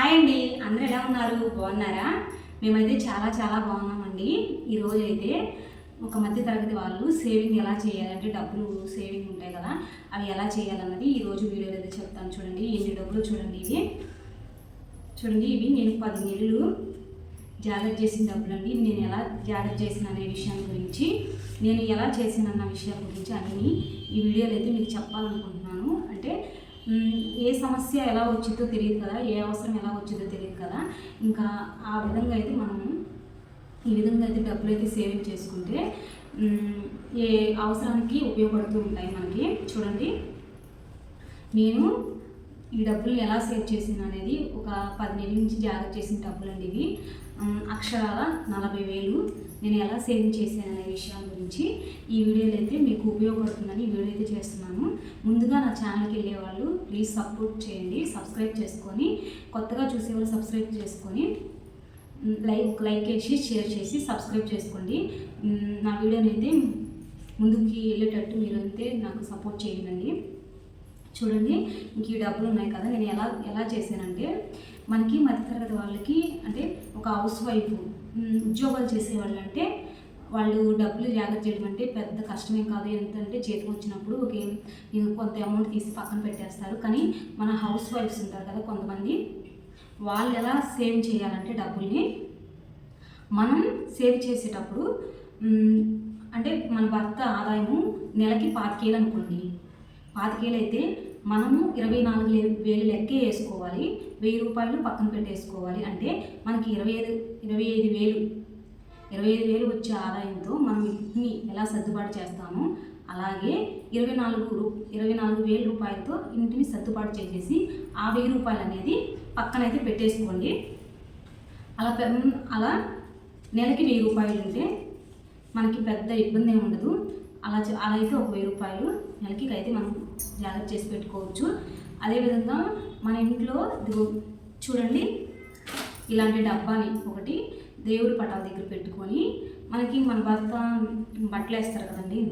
Hi అండి. అందరు ఎలా ఉన్నారు? బాగున్నారా? మేమైతే చాలా చాలా బాగున్నామండి. ఈరోజు అయితే ఒక మధ్య తరగతి వాళ్ళు సేవింగ్ ఎలా చేయాలంటే డబ్బులు సేవింగ్ ఉంటాయి కదా అవి ఎలా చేయాలన్నది ఈరోజు వీడియోలో అయితే చెప్తాను. చూడండి ఎన్ని డబ్బులు చూడండి ఇవి. చూడండి ఇవి నేను పది నెలలు జాగ్రత్త చేసిన డబ్బులు అండి నేను ఎలా జాగ్రత్త చేసిన అనే విషయం గురించి నేను ఎలా చేసిన అన్న విషయం గురించి అన్ని ఈ వీడియోలో అయితే మీకు చెప్పాలనుకుంటున్నాను. అంటే ఏ సమస్య ఎలా వచ్చిందో తెలియదు కదా ఏ అవసరం ఎలా వచ్చిందో తెలియదు కదా. ఇంకా ఆ విధంగా అయితే మనము ఈ విధంగా అయితే డబ్బులు అయితే సేవింగ్ చేసుకుంటే ఏ అవసరానికి ఉపయోగపడుతూ ఉంటాయి మనకి. చూడండి. నేను ఈ డబ్బులు ఎలా సేవ్ చేసింది అనేది ఒక పది నెలల నుంచి జాగ్రత్త చేసిన డబ్బులు అండి ఇవి అక్షరాల నలభై వేలు నేను ఎలా సేవింగ్ చేశాను అనే విషయం గురించి ఈ వీడియోలో అయితే మీకు ఉపయోగపడుతుందని ఈ వీడియో అయితే చేస్తున్నాను. ముందుగా నా ఛానల్కి వెళ్ళే వాళ్ళు ప్లీజ్ సపోర్ట్ చేయండి సబ్స్క్రైబ్ చేసుకొని కొత్తగా చూసేవాళ్ళు సబ్స్క్రైబ్ చేసుకొని లైక్ లైక్ చేసి షేర్ చేసి సబ్స్క్రైబ్ చేసుకోండి. నా వీడియోని అయితే ముందుకి వెళ్ళేటట్టు మీరు అయితే నాకు సపోర్ట్ చేయండి. చూడండి ఇంక ఈ డబ్బులు ఉన్నాయి కదా నేను ఎలా ఎలా చేశానంటే మనకి మధ్యతరగతి వాళ్ళకి అంటే ఒక హౌస్ వైఫ్ ఉద్యోగాలు చేసేవాళ్ళు అంటే వాళ్ళు డబ్బులు జాగ్రత్త చేయడం అంటే పెద్ద కష్టమేం కాదు. ఎంత అంటే చేతికి వచ్చినప్పుడు ఒక కొంత అమౌంట్ తీసి పక్కన పెట్టేస్తారు. కానీ మన హౌస్ వైఫ్స్ ఉంటారు కదా కొంతమంది వాళ్ళు ఎలా సేవ్ చేయాలంటే డబ్బుల్ని మనం సేవ్ చేసేటప్పుడు అంటే మన భర్త ఆదాయము నెలకి పాతికేలు అనుకోండి. పాతికేలు అయితే మనము ఇరవై నాలుగు వేలు లెక్కే వేసుకోవాలి. వెయ్యి రూపాయలు పక్కన పెట్టేసుకోవాలి. అంటే మనకి ఇరవై ఐదు ఇరవై ఐదు వేలు ఇరవై ఐదు వేలు వచ్చే ఆదాయంతో మనం ఇంటిని ఎలా సర్దుబాటు చేస్తామో అలాగే ఇరవై నాలుగు రూ- ఇరవై నాలుగు వేల రూపాయలతో ఇంటిని సర్దుబాటు చేసేసి ఆ వెయ్యి రూపాయలు అనేది పక్కనైతే పెట్టేసుకోండి. అలా పెన్- అలా నెలకి వెయ్యి రూపాయలు ఉంటే మనకి పెద్ద ఇబ్బంది ఏమి ఉండదు. అలా అలా అయితే ఒక వెయ్యి రూపాయలు నెలకి అయితే మనం జాగ్రత్త చేసి పెట్టుకోవచ్చు. అదేవిధంగా మన ఇంట్లో చూడండి ఇలాంటి డబ్బాని ఒకటి దేవుడి పటాల దగ్గర పెట్టుకొని మనకి మన భర్త బట్టలు వేస్తారు కదండి.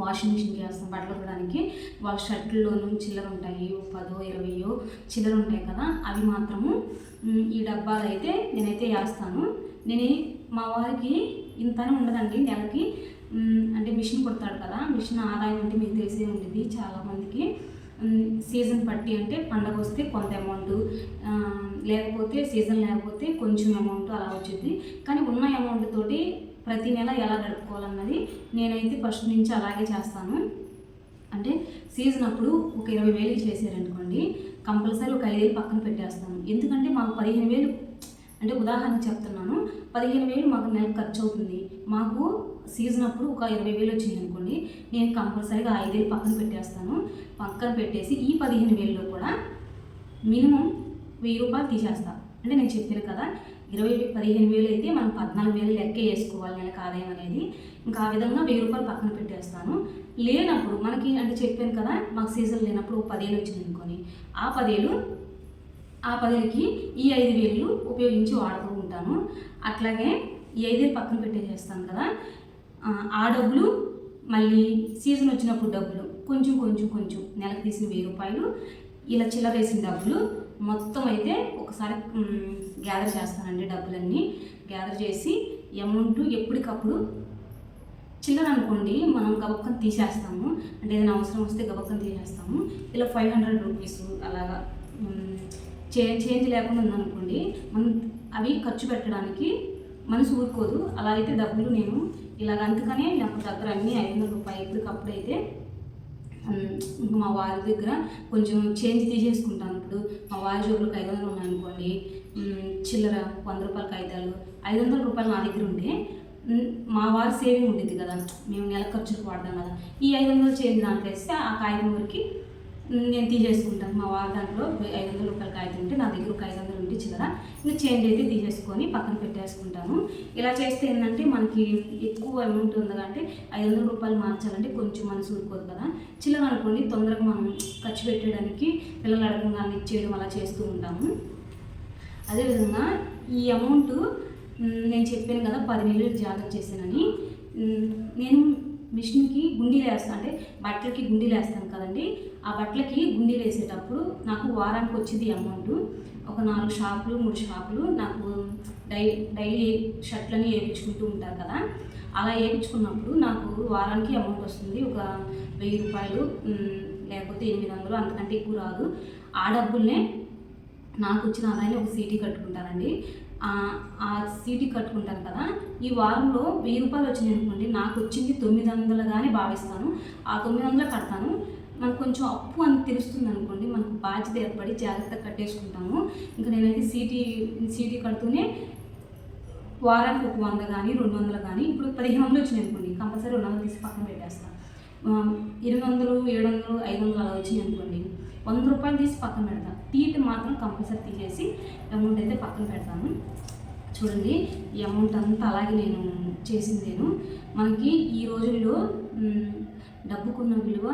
వాషింగ్ మిషన్కి వేస్తాం బట్టలు ఉతకడానికి. వాళ్ళ షర్ట్లలోనూ చిల్లర ఉంటాయి పదో ఇరవయో చిల్లర ఉంటాయి కదా అవి మాత్రము ఈ డబ్బాలు అయితే నేనైతే వేస్తాను. నేను మా వారికి ఇంతనే ఉండదండి నెలకి. అంటే మిషన్ కుడతాడు కదా మిషన్ ఆదాయం అంటే మీకు తెలిసే ఉండేది చాలామందికి. సీజన్ పట్టి అంటే పండగ వస్తే కొంత అమౌంట్ లేకపోతే సీజన్ లేకపోతే కొంచెం అమౌంట్ అలా వచ్చింది. కానీ ఉన్న అమౌంట్ తోటి ప్రతి నెల ఎలా గడుపుకోవాలన్నది నేనైతే ఫస్ట్ నుంచి అలాగే చేస్తాను. అంటే సీజన్ అప్పుడు ఒక ఇరవై వేలు చేశారనుకోండి కంపల్సరీ ఒక ఐదు వేలు పక్కన పెట్టేస్తాను. ఎందుకంటే మాకు పదిహేను వేలు అంటే ఉదాహరణ చెప్తున్నాను. పదిహేను వేలు మాకు నెలకు ఖర్చు అవుతుంది మాకు సీజన్ అప్పుడు ఒక ఇరవై వేలు వచ్చింది అనుకోండి. నేను కంపల్సరీగా ఐదు వేలు పక్కన పెట్టేస్తాను. పక్కన పెట్టేసి ఈ పదిహేను వేలలో కూడా మినిమం వెయ్యి రూపాయలు తీసేస్తా. అంటే నేను చెప్పాను కదా ఇరవై పదిహేను వేలు అయితే మనం పద్నాలుగు వేలు లెక్క వేసుకోవాలి నెలకు ఆదాయం అనేది. ఇంకా ఆ విధంగా వెయ్యి రూపాయలు పక్కన పెట్టేస్తాను. లేనప్పుడు మనకి అంటే చెప్పాను కదా మాకు సీజన్ లేనప్పుడు పదేళ్ళు వచ్చింది అనుకోని ఆ పదేళ్ళు ఆ పదేళ్ళకి ఈ ఐదు వేలు ఉపయోగించి వాడుతూ ఉంటాను అట్లాగే ఈ ఐదు పక్కన పెట్టేసేస్తాను కదా. ఆ, ఆ డబ్బులు మళ్ళీ సీజన్ వచ్చినప్పుడు డబ్బులు కొంచెం కొంచెం కొంచెం నెలకు తీసిన వెయ్యి రూపాయలు ఇలా చిల్లర వేసిన డబ్బులు మొత్తం అయితే ఒకసారి గ్యాదర్ చేస్తానండి డబ్బులన్నీ. గ్యాదర్ చేసి అమౌంట్ ఎప్పటికప్పుడు చిల్లర అనుకోండి మనం గబక్కన తీసేస్తాము. అంటే ఏదైనా అవసరం వస్తే గబక్కన తీసేస్తాము. ఇలా ఫైవ్ హండ్రెడ్ రూపీస్ అలాగా చే చేంజ్ లేకుండా ఉందనుకోండి మనం అవి ఖర్చు పెట్టడానికి మనసు ఊరుకోదు. అలా అయితే డబ్బులు నేను ఇలాగ అందుకనే నాకు దగ్గర అన్ని ఐదు వందల రూపాయలు అప్పుడైతే ఇంకా మా వారి దగ్గర కొంచెం చేంజ్ తీసేసుకుంటాను. ఇప్పుడు మా వారి జోబులకు ఐదు వందలు ఉన్నాయనుకోండి చిల్లర వంద రూపాయల కాగితాలు ఐదు వందల రూపాయలు నా దగ్గర ఉంటే మా వారి సేవింగ్ ఉండేది కదా. మేము నెల ఖర్చులకు వాడతాం కదా. ఈ ఐదు వందలు చేంజ్ దాంట్లో వేస్తే ఆ కాగితం వరకు నేను తీసేసుకుంటాను. మా వాళ్ళ దాంట్లో ఐదు వందల రూపాయలు కాగితం ఉంటే నా దగ్గర ఒక ఐదు వందలు ఉంటే చిల్లర. ఇంకా చేంజ్ అయితే తీసేసుకొని పక్కన పెట్టేసుకుంటాను. ఇలా చేస్తే ఏంటంటే మనకి ఎక్కువ అమౌంట్ ఉంది అంటే ఐదు వందల రూపాయలు మార్చాలంటే కొంచెం మనసు ఊరుకోదు కదా. చిల్లర అనుకోండి తొందరగా మనం ఖర్చు పెట్టడానికి పిల్లలు అడగంగానే ఇచ్చేయడం అలా చేస్తూ ఉంటాము. అదేవిధంగా ఈ అమౌంట్ నేను చెప్పాను కదా పది నెలలు జాగ్రత్త చేశానని. నేను మిషన్కి గుండీలు వేస్తాను అంటే బట్టలకి గుండీలు వేస్తాను కదండి ఆ బట్టలకి గుండీలు వేసేటప్పుడు నాకు వారానికి వచ్చింది అమౌంట్. ఒక నాలుగు షాపులు మూడు షాపులు నాకు డై డైలీ షర్ట్లని వేయించుకుంటూ ఉంటారు కదా. అలా వేయించుకున్నప్పుడు నాకు వారానికి అమౌంట్ వస్తుంది. ఒక వెయ్యి రూపాయలు లేకపోతే ఎనిమిది వందలు అంతకంటే ఎక్కువ రాదు. ఆ డబ్బుల్నే నాకు వచ్చిన ఆదాయాన్ని ఒక సీటీ కట్టుకుంటానండి. ఆ సీటీ కట్టుకుంటాను కదా ఈ వారంలో వెయ్యి రూపాయలు వచ్చింది అనుకోండి నాకు వచ్చింది తొమ్మిది వందలుగానే భావిస్తాను. ఆ తొమ్మిది వందలు కడతాను. మనకు కొంచెం అప్పు అని తెలుస్తుంది అనుకోండి మనకు బాధ్యత ఏర్పడి జాగ్రత్త కట్టేసుకుంటాము. ఇంకా నేనైతే సీటీ సీటీ కడుతూనే వారానికి ఒక వంద కానీ రెండు వందలు కానీ ఇప్పుడు పదిహేను వందలు వచ్చినాయి అనుకోండి కంపల్సరీ రెండు వందలు తీసి పక్కన పెట్టేస్తాను ఇరవై ఎనిమిది వందలు ఏడు వందలు ఐదు వందలు అలా వచ్చినాయి అనుకోండి వంద రూపాయలు తీసి పక్కన పెడతాను టీట్ మాత్రం కంపల్సరీ తీసేసి అమౌంట్ అయితే పక్కన పెడతాను. చూడండి ఈ అమౌంట్ అంతా అలాగే నేను చేసింది నేను. మనకి ఈ రోజుల్లో డబ్బుకున్న విలువ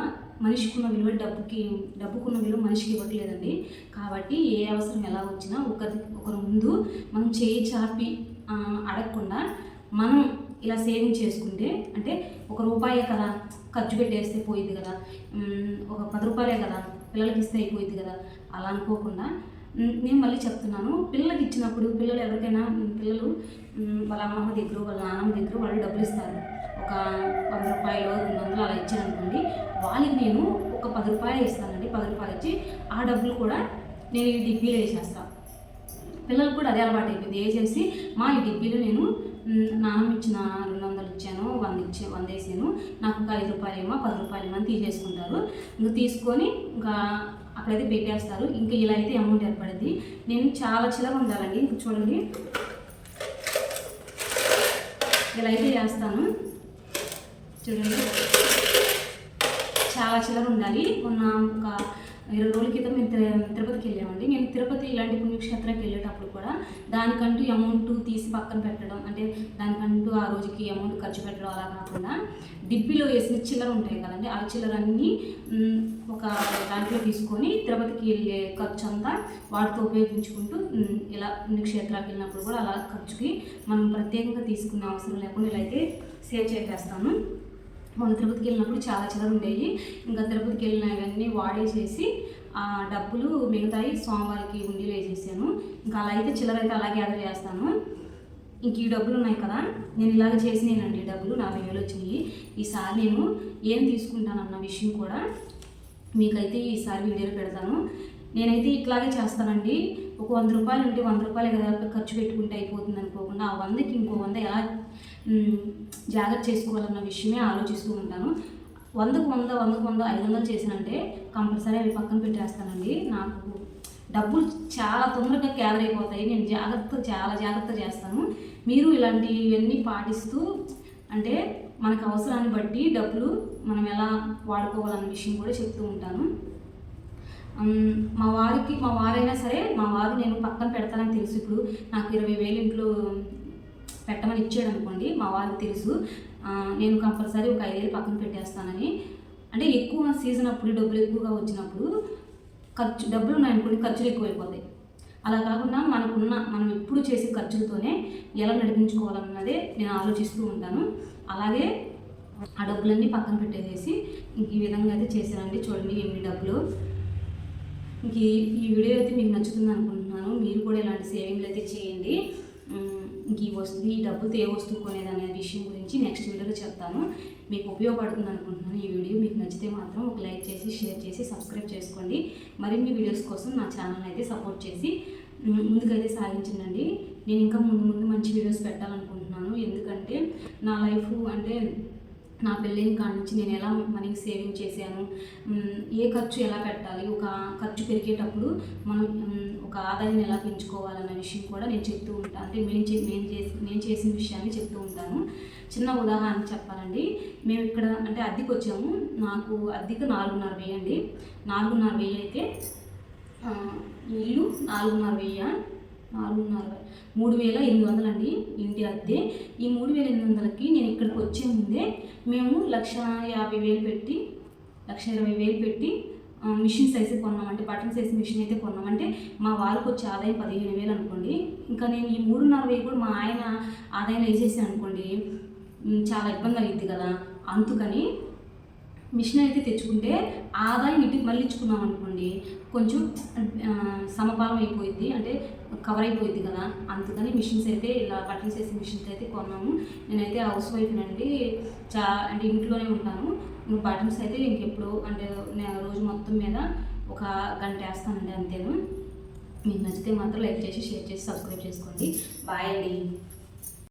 మనిషికున్న విలువ డబ్బుకి డబ్బుకున్న విలువ మనిషికి ఇవ్వట్లేదండి. కాబట్టి ఏ అవసరం ఎలా వచ్చినా ఒకరి ఒకరి ముందు మనం చేయి చాపి అడగకుండా మనం ఇలా సేవింగ్ చేసుకుంటే అంటే ఒక రూపాయే కదా ఖర్చు పెట్టేస్తే పోయింది కదా ఒక పది రూపాయలే కదా పిల్లలకి ఇస్తే అయిపోయింది కదా అలా అనుకోకుండా నేను మళ్ళీ చెప్తున్నాను పిల్లలకి ఇచ్చినప్పుడు పిల్లలు ఎవరికైనా పిల్లలు వాళ్ళ అమ్మమ్మ దగ్గర వాళ్ళ నాన్నమ్మ దగ్గర వాళ్ళు డబ్బులు ఇస్తారు. ఒక వంద రూపాయలు రెండు వందలు అలా ఇచ్చారనుకోండి వాళ్ళకి నేను ఒక పది రూపాయలు ఇస్తానండి పది రూపాయలు ఇచ్చి ఆ డబ్బులు కూడా నేను ఈ వేసేస్తాను పిల్లలకు కూడా అదే అలవాటు అయిపోయింది. వేసేసి మా ఈ డిబ్బీలో నేను నాన్నమ్మ ఇచ్చిన రెండు వందలు ఇచ్చాను వంద ఇచ్చే వంద వేసాను. నాకు ఒక ఐదు రూపాయలు ఏమో పది రూపాయలు ఏమో తీసేసుకుంటారు. ఇంకా తీసుకొని ఇంకా అక్కడైతే పెట్టేస్తారు. ఇంకా ఇలా అయితే అమౌంట్ ఏర్పడింది నేను చాలా చిల్లర ఉండాలండి. ఇంకా చూడండి. ఇలా అయితే చేస్తాను. చూడండి. చాలా చిల్లర ఉండాలి. మొన్న ఒక ఇరవై రోజుల క్రితం మేము తిరుపతికి వెళ్ళామండి. నేను తిరుపతి ఇలాంటి పుణ్యక్షేత్రానికి వెళ్ళేటప్పుడు కూడా దానికంటూ అమౌంట్ తీసి పక్కన పెట్టడం అంటే దానికంటూ ఆ రోజుకి అమౌంట్ ఖర్చు పెట్టడం అలా కాకుండా డిబ్బీలో వేసిన చిల్లర ఉంటాయి కదండి. ఆ చిల్లరన్నీ ఒక దాంట్లో తీసుకొని తిరుపతికి వెళ్ళే ఖర్చు అంతా వాటితో ఉపయోగించుకుంటూ ఇలా పుణ్యక్షేత్రాలకు వెళ్ళినప్పుడు కూడా అలా ఖర్చుకి మనం ప్రత్యేకంగా తీసుకునే అవసరం లేకుండా ఇలా అయితే సేవ్ చేసేస్తాను మొన్న తిరుపతికి వెళ్ళినప్పుడు చాలా చిల్లర ఉండేవి. ఇంకా తిరుపతికి వెళ్ళినవన్నీ వాడేసేసి ఆ డబ్బులు మిగతాయి సోమవారికి ఉండిలో వేసేసాను. ఇంకా అలా అయితే చిల్లర అయితే అలా గ్యాదర్ చేస్తాను. ఇంక ఈ డబ్బులు ఉన్నాయి కదా నేను ఇలాగ చేసినానండి ఈ డబ్బులు నలభై వేలు వచ్చినాయి. ఈసారి నేను ఏం తీసుకుంటానన్న విషయం కూడా మీకైతే ఈసారి వీడియోలో పెడతాను. నేనైతే ఇట్లాగే చేస్తానండి. ఒక వంద రూపాయలు ఉంటే వంద రూపాయలు కదా ఖర్చు పెట్టుకుంటే అయిపోతుంది అనుకోకుండా ఆ వందకి ఇంకో వంద ఎలా జాగ్రత్త చేసుకోవాలన్న విషయమే ఆలోచిస్తూ ఉంటాను. వందకు వంద వందకు వంద ఐదు వందలు చేసినంటే కంపల్సరీ అవి పక్కన పెట్టేస్తానండి. నాకు డబ్బులు చాలా తొందరగా గ్యాదర్ అయిపోతాయి. నేను జాగ్రత్త చాలా జాగ్రత్త చేస్తాను. మీరు ఇలాంటివన్నీ పాటిస్తూ అంటే మనకు అవసరాన్ని బట్టి డబ్బులు మనం ఎలా వాడుకోవాలన్న విషయం కూడా చెప్తూ ఉంటాను. మా వారికి మా వారైనా సరే మా వారు నేను పక్కన పెడతానని తెలుసు. ఇప్పుడు నాకు ఇరవై వేలు ఇంట్లో పెట్టమని ఇచ్చాడు అనుకోండి మా వారికి తెలుసు. నేను కంపల్సరీ ఒక ఐదు వేలు పక్కన పెట్టేస్తానని. అంటే ఎక్కువ సీజన్ అప్పుడు డబ్బులు ఎక్కువగా వచ్చినప్పుడు ఖర్చు డబ్బులు ఉన్నాయనుకోండి ఖర్చులు ఎక్కువైపోతాయి. అలా కాకుండా మనకున్న మనం ఎప్పుడు చేసే ఖర్చులతోనే ఎలా నడిపించుకోవాలన్నదే నేను ఆలోచిస్తూ ఉంటాను. అలాగే ఆ డబ్బులన్నీ పక్కన పెట్టేసేసి ఈ విధంగా అయితే చేశానండి. చూడండి ఎన్ని డబ్బులు. ఇంక ఈ- వీడియో అయితే మీకు నచ్చుతుంది అనుకుంటున్నాను. మీరు కూడా ఇలాంటి సేవింగ్లు అయితే చేయండి. ఇంక ఈ వస్తువు ఈ డబ్బుతో ఏ వస్తువు కొనేది అనే విషయం గురించి నెక్స్ట్ వీడియోలో చెప్తాను. మీకు ఉపయోగపడుతుంది అనుకుంటున్నాను ఈ వీడియో. మీకు నచ్చితే మాత్రం ఒక లైక్ చేసి షేర్ చేసి సబ్స్క్రైబ్ చేసుకోండి. మరిన్ని వీడియోస్ కోసం నా ఛానల్ అయితే సపోర్ట్ చేసి ముందుకైతే సాగించండి నేను ఇంకా ముందు ముందు మంచి వీడియోస్ పెట్టాలనుకుంటున్నాను. ఎందుకంటే నా లైఫ్ అంటే నా పెళ్ళైన కాడ నుంచి నేను ఎలా మనీ సేవింగ్ చేశాను ఏ ఖర్చు ఎలా పెట్టాలి ఒక ఖర్చు పెరిగేటప్పుడు మనం ఒక ఆదాయాన్ని ఎలా పెంచుకోవాలన్న విషయం కూడా నేను చెప్తూ ఉంటాను అంటే నేను నేను చేసి నేను చేసిన విషయాన్ని చెప్తూ ఉంటాను. చిన్న ఉదాహరణ చెప్పాలండి. మేము ఇక్కడ అంటే అద్దెకి వచ్చాము. నాకు అద్దెకి నాలుగున్నర వెయ్యి అండి నాలుగున్నర వెయ్యి అయితే ఇల్లు నాలుగున్నర వెయ్యి నాలుగున్నర మూడు వేల ఎనిమిది వందలు అండి ఇంటి అద్దె. ఈ మూడు వేల ఎనిమిది వందలకి నేను ఇక్కడికి వచ్చే ముందే మేము లక్ష యాభై వేలు పెట్టి లక్ష ఇరవై వేలు పెట్టి మిషన్స్ అయితే కొన్నామంటే బటన్స్ వేసి మిషన్ అయితే కొన్నామంటే మా వారికి వచ్చే ఆదాయం పదిహేను వేలు అనుకోండి. ఇంకా నేను ఈ మూడున్నర వేలు కూడా మా ఆయన ఆదాయం వేసేసాను అనుకోండి చాలా ఇబ్బంది అయింది కదా. అందుకని మిషన్ అయితే తెచ్చుకుంటే ఆదాయం ఇంటికి మళ్ళీ ఇచ్చుకున్నాం అనుకోండి కొంచెం సమపాలం అయిపోయింది అంటే కవర్ అయిపోయింది కదా. అందుకని మిషన్స్ అయితే ఇలా బట్టలు చేసే మిషన్స్ అయితే కొన్నాము. నేనైతే హౌస్ వైఫ్ అండి చా అంటే ఇంట్లోనే ఉంటాను. బటన్స్ అయితే ఇంకెప్పుడు అంటే నేను రోజు మొత్తం మీద ఒక గంట వేస్తానండి అంతేను. మీకు నచ్చితే మాత్రం లైక్ చేసి షేర్ చేసి సబ్స్క్రైబ్ చేసుకోండి. బాయ్ అండి.